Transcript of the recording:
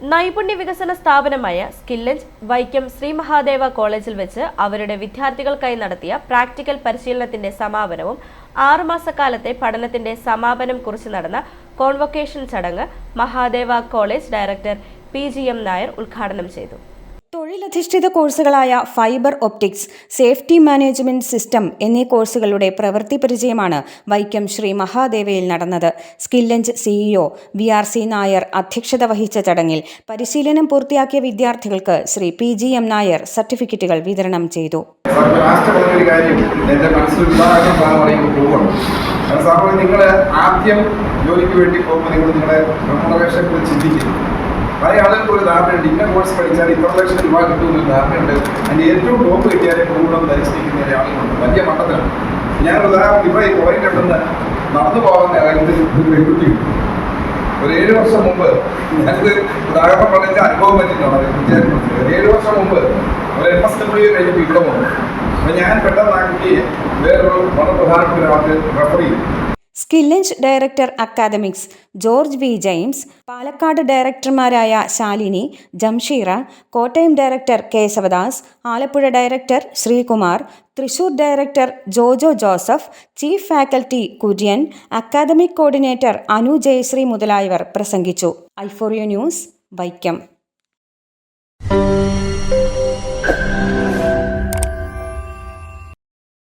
നൈപുണ്യ വികസന സ്ഥാപനമായ സ്കില്ലഞ്ച് വൈക്കം ശ്രീ മഹാദേവ കോളേജിൽ വെച്ച് അവരുടെ വിദ്യാർത്ഥികൾക്കായി നടത്തിയ പ്രാക്ടിക്കൽ പരിശീലനത്തിന്റെ സമാപനവും ആറുമാസക്കാലത്തെ പഠനത്തിന്റെ സമാപനം കുറിച്ച് നടന്ന കോൺവൊക്കേഷൻ ചടങ്ങ് Mahadeva college director P G M Nair ഉദ്ഘാടനം ചെയ്തു. തൊഴിലധിഷ്ഠിത കോഴ്സുകളായ fibre optics safety management system എന്നീ കോഴ്സുകളുടെ പ്രവൃത്തി പരിചയമാണ് വൈക്കം ശ്രീ മഹാദേവയിൽ നടന്നത്. സ്കില്ലഞ്ച് CEO V R C Nair അധ്യക്ഷത വഹിച്ച ചടങ്ങിൽ പരിശീലനം പൂർത്തിയാക്കിയ വിദ്യാർത്ഥികൾക്ക് Shri P G M Nair സർട്ടിഫിക്കറ്റുകൾ വിതരണം ചെയ്തു. നിങ്ങൾ ആദ്യം ജോലിക്ക് വേണ്ടി പോകുമ്പോൾ നിങ്ങൾ നിങ്ങളുടെ പല ആളുകൾക്ക് ഒരു ധാരണയുണ്ട് ഇന്ന കോഴ്സ് പഠിച്ചാൽ ഇത്ര ലക്ഷം രൂപ കിട്ടുമെന്നൊരു ധാരണയുണ്ട് അതിന്റെ ഏറ്റവും ടോപ്പ് കിട്ടിയാലേ കൂടുതലും ധരിച്ചിരിക്കുന്ന ആളുകളുണ്ട് വലിയ മട്ടത്തിലാണ് ഞാൻ ഉദാഹരണം ഇവിടെ ഈ കോളേജ് കിട്ടുന്ന നടന്നു പോകുന്ന കാര്യത്തിൽ ഒരു പെൺകുട്ടി. ഒരു ഏഴ് വർഷം മുമ്പ് ഞാനിത് ഉദാഹരണം പറഞ്ഞ അനുഭവം പറ്റിയിട്ടാണ്. ഒരു ഏഴ് വർഷം മുമ്പ് ഒരു എം എസ് ഡബ്ല്യു കഴിഞ്ഞിട്ട് ഇവിടെ വന്നു. അപ്പൊ ഞാൻ പെട്ടെന്ന് ആ കുട്ടിയെ വേറൊരു വളരെ പ്രധാനപ്പെട്ട ഒരാൾക്ക് റെഫർ ചെയ്തു. സ്കില്ലഞ്ച് director academics George V James Palakkad ഡയറക്ടർമാരായ Shalini Jamsheera Kottayam director Keshavadas Alappuzha director Sreekumar Thrissur director Jojo Joseph chief faculty Kurian academic coordinator Anu Jayasree മുതലായവർ പ്രസംഗിച്ചു. ഐഫോറിയോ ന്യൂസ് വൈക്കം.